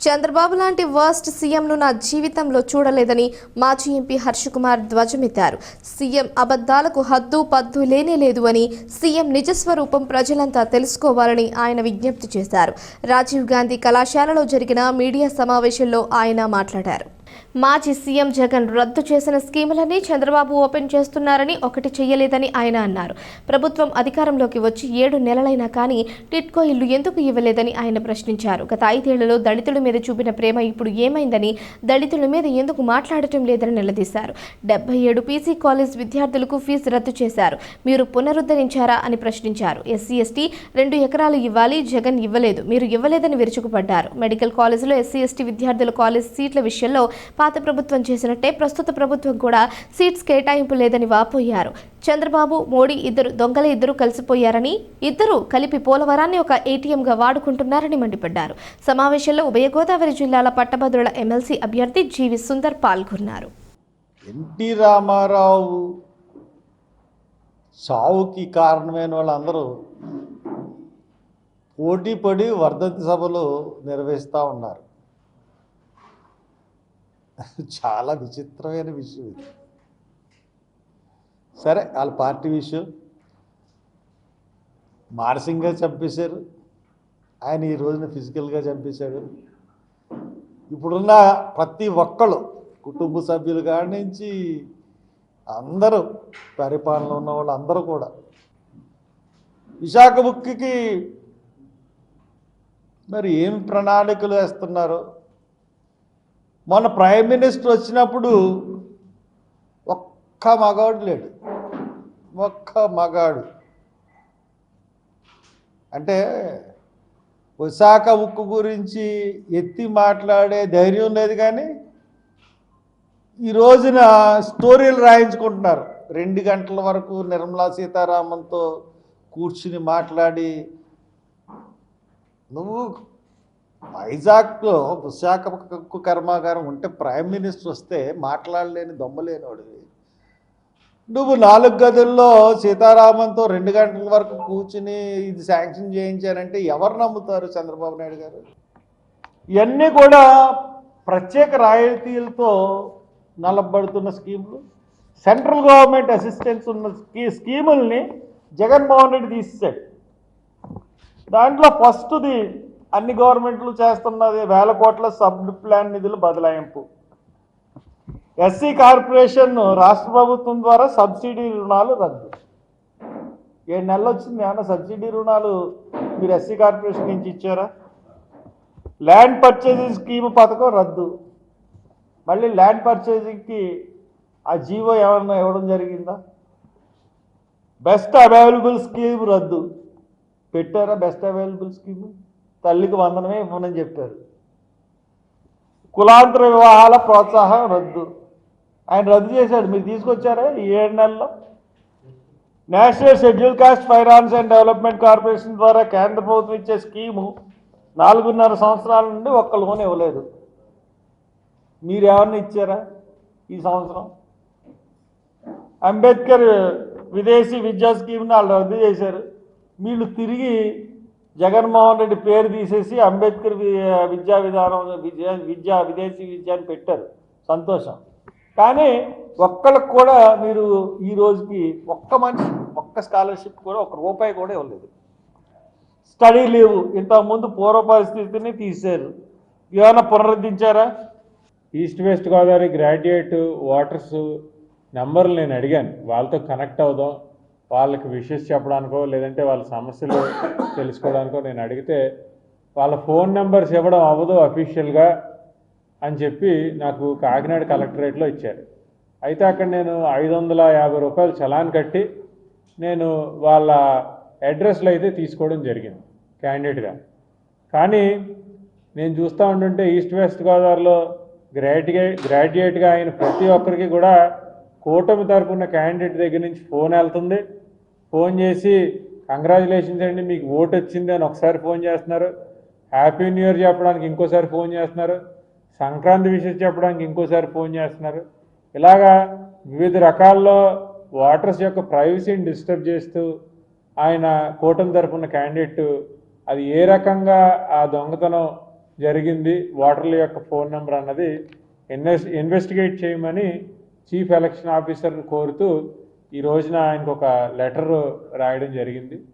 చంద్రబాబు లాంటి వర్స్ట్ సీఎంను నా జీవితంలో చూడలేదని మాజీ ఎంపీ హర్షకుమార్ ధ్వజమెత్తారు. సీఎం అబద్ధాలకు హద్దు పద్దు లేనే లేదు అని సీఎం నిజస్వరూపం ప్రజలంతా తెలుసుకోవాలని ఆయన విజ్ఞప్తి చేశారు. రాజీవ్ గాంధీ కళాశాలలో జరిగిన మీడియా సమావేశంలో ఆయన మాట్లాడారు. మాజీ సీఎం జగన్ రద్దు చేసిన స్కీములన్నీ చంద్రబాబు ఓపెన్ చేస్తున్నారని ఒకటి చేయలేదని ఆయన అన్నారు. ప్రభుత్వం అధికారంలోకి వచ్చి ఏడు నెలలైనా కానీ టిట్కో ఇల్లు ఎందుకు ఇవ్వలేదని ఆయన ప్రశ్నించారు. గత ఐదేళ్ళలో దళితుల మీద చూపిన ప్రేమ ఇప్పుడు ఏమైందని దళితుల మీద ఎందుకు మాట్లాడటం లేదని నిలదీశారు. డెబ్బై ఏడు పీసీ కాలేజ్ విద్యార్థులకు ఫీజు రద్దు చేశారు. మీరు పునరుద్ధరించారా అని ప్రశ్నించారు. ఎస్సీ ఎస్టీ రెండు ఎకరాలు ఇవ్వాలి జగన్ ఇవ్వలేదు. మీరు ఇవ్వలేదని విరుచుకుపడ్డారు. మెడికల్ కాలేజీలో ఎస్సీ ఎస్టీ విద్యార్థుల కాలేజ్ సీట్ల విషయంలో పాత ప్రభుత్వం చేసినట్టే ప్రస్తుత ప్రభుత్వం కూడా సీట్స్ కేటాయింపు లేదని వాపోయారు. చంద్రబాబు మోడీ ఇద్దరు దొంగల ఇద్దరు కలిసిపోయారని ఇద్దరు కలిపి పోలవరాన్ని ఒక ఏటీఎంగా వాడుకుంటున్నారని మండిపడ్డారు. సమావేశంలో ఉభయ గోదావరి జిల్లాల పట్టభద్రుల ఎమ్మెల్సీ అభ్యర్థి జీవి సుందర్ పాల్గొన్నారు. ఎన్టీ రామారావు సావుకి కారణమైన వాళ్ళందరూ పోటీ పడి వర్ధంతి సభలు నిర్వహిస్తూ ఉన్నారు. చాలా విచిత్రమైన విషయం ఇది. సరే వాళ్ళ పార్టీ విషయం. మానసికంగా చంపేశారు. ఆయన ఈ రోజున ఫిజికల్గా చంపేశాడు. ఇప్పుడున్న ప్రతి ఒక్కళ్ళు కుటుంబ సభ్యులు కాడి నుంచి అందరూ పరిపాలన ఉన్న వాళ్ళు అందరూ కూడా విశాఖ బుక్కి మరి ఏం ప్రణాళికలు వేస్తున్నారు? మన ప్రైమ్ మినిస్టర్ వచ్చినప్పుడు ఒక్క మగాడు లేడు. ఒక్క మగాడు. అంటే విశాఖ ఉక్కు గురించి ఎత్తి మాట్లాడే ధైర్యం లేదు కానీ ఈ రోజున స్టోరీలు రాయించుకుంటున్నారు. రెండు గంటల వరకు నిర్మలా సీతారామన్తో కూర్చుని మాట్లాడి నువ్వు వైజాగ్లో విశాఖ కర్మాగారం ఉంటే ప్రైమ్ మినిస్టర్ వస్తే మాట్లాడలేని దొమ్మలేనివాడివి నువ్వు నాలుగు గదుల్లో సీతారామన్తో రెండు గంటల వరకు కూర్చుని ఇది శాంక్షన్ చేయించారంటే ఎవరు నమ్ముతారు చంద్రబాబు నాయుడు గారు? ఇవన్నీ కూడా ప్రత్యేక రాయితీలతో నలబడుతున్న స్కీములు. సెంట్రల్ గవర్నమెంట్ అసిస్టెన్స్ ఉన్న స్కీ స్కీముల్ని జగన్మోహన్ రెడ్డి తీసేశాడు. దాంట్లో ఫస్ట్ది అన్ని గవర్నమెంట్లు చేస్తున్నది వేల కోట్ల సబ్ ప్లాన్ నిధులు బదలాయింపు. ఎస్సీ కార్పొరేషన్ రాష్ట్ర ప్రభుత్వం ద్వారా సబ్సిడీ రుణాలు రద్దు. ఏడు నెలలు వచ్చింది ఏమన్నా సబ్సిడీ రుణాలు మీరు ఎస్సీ కార్పొరేషన్ నుంచి ఇచ్చారా? ల్యాండ్ పర్చేసింగ్ స్కీమ్ పథకం రద్దు. మళ్ళీ ల్యాండ్ పర్చేసింగ్కి ఆ జీవో ఏమన్నా ఇవ్వడం జరిగిందా? బెస్ట్ అవైలబుల్ స్కీమ్ రద్దు. పెట్టారా బెస్ట్ అవైలబుల్ స్కీమ్? తల్లికి వందనమే ఇవ్వనని చెప్పారు. కులాంతర వివాహాల ప్రోత్సాహం రద్దు. ఆయన రద్దు చేశాడు. మీరు తీసుకొచ్చారా ఈ ఏడు నెలల్లో? National schedule caste finance and development corporation ద్వారా కేంద్ర ప్రభుత్వం ఇచ్చే స్కీము నాలుగున్నర సంవత్సరాల నుండి ఒక్క లోన్ ఇవ్వలేదు. మీరు ఏమన్నా ఇచ్చారా ఈ సంవత్సరం? అంబేద్కర్ విదేశీ విద్యా స్కీమ్ని వాళ్ళు రద్దు చేశారు. వీళ్ళు తిరిగి జగన్మోహన్ రెడ్డి పేరు తీసేసి అంబేద్కర్ విద్యా విధానం విద్యా విద్యా విదేశీ విద్య అని పెట్టారు. సంతోషం. కానీ ఒక్కళ్ళకి కూడా మీరు ఈ రోజుకి ఒక్క మనిషి ఒక్క స్కాలర్షిప్ కూడా ఒక రూపాయి కూడా ఇవ్వలేదు. స్టడీ లీవ్ ఇంతకుముందు పూర్వ పరిస్థితిని తీశారు ఏమైనా పునరుద్ధరించారా? East west Godavari graduate voters నెంబర్లు నేను అడిగాను. వాళ్ళతో కనెక్ట్ అవుదాం. వాళ్ళకి విషెస్ చెప్పడానికో లేదంటే వాళ్ళ సమస్యలు తెలుసుకోవడానికో నేను అడిగితే వాళ్ళ ఫోన్ నెంబర్స్ ఇవ్వడం అవ్వదు అఫీషియల్గా అని చెప్పి నాకు కాకినాడ కలెక్టరేట్లో ఇచ్చారు. అయితే అక్కడ నేను ఐదు వందల యాభై రూపాయలు చలాన్ కట్టి నేను వాళ్ళ అడ్రస్లో అయితే తీసుకోవడం జరిగింది క్యాండిడేట్గా. కానీ నేను చూస్తూ ఉంటుంటే ఈస్ట్ వెస్ట్ గోదావరిలో గ్రాడ్యుయేట్ గ్రాడ్యుయేట్గా అయిన ప్రతి ఒక్కరికి కూడా కూటమి తరపున క్యాండిడేట్ దగ్గర నుంచి ఫోన్ వెళ్తుంది. ఫోన్ చేసి కంగ్రాచులేషన్స్ అండి మీకు ఓటు వచ్చింది అని ఒకసారి ఫోన్ చేస్తున్నారు. హ్యాపీ న్యూ ఇయర్ చెప్పడానికి ఇంకోసారి ఫోన్ చేస్తున్నారు. సంక్రాంతి విషయం చెప్పడానికి ఇంకోసారి ఫోన్ చేస్తున్నారు. ఇలాగా వివిధ రకాల్లో ఓటర్స్ యొక్క ప్రైవసీని డిస్టర్బ్ చేస్తూ ఆయన కూటమి తరపున క్యాండిడేట్ అది ఏ రకంగా ఆ దొంగతనం జరిగింది ఓటర్ల యొక్క ఫోన్ నెంబర్ అన్నది ఇన్వెస్ ఇన్వెస్టిగేట్ చేయమని చీఫ్ ఎలక్షన్ ఆఫీసర్ని కోరుతూ ఈ రోజున ఆయనకు ఒక లెటర్ రాయడం జరిగింది.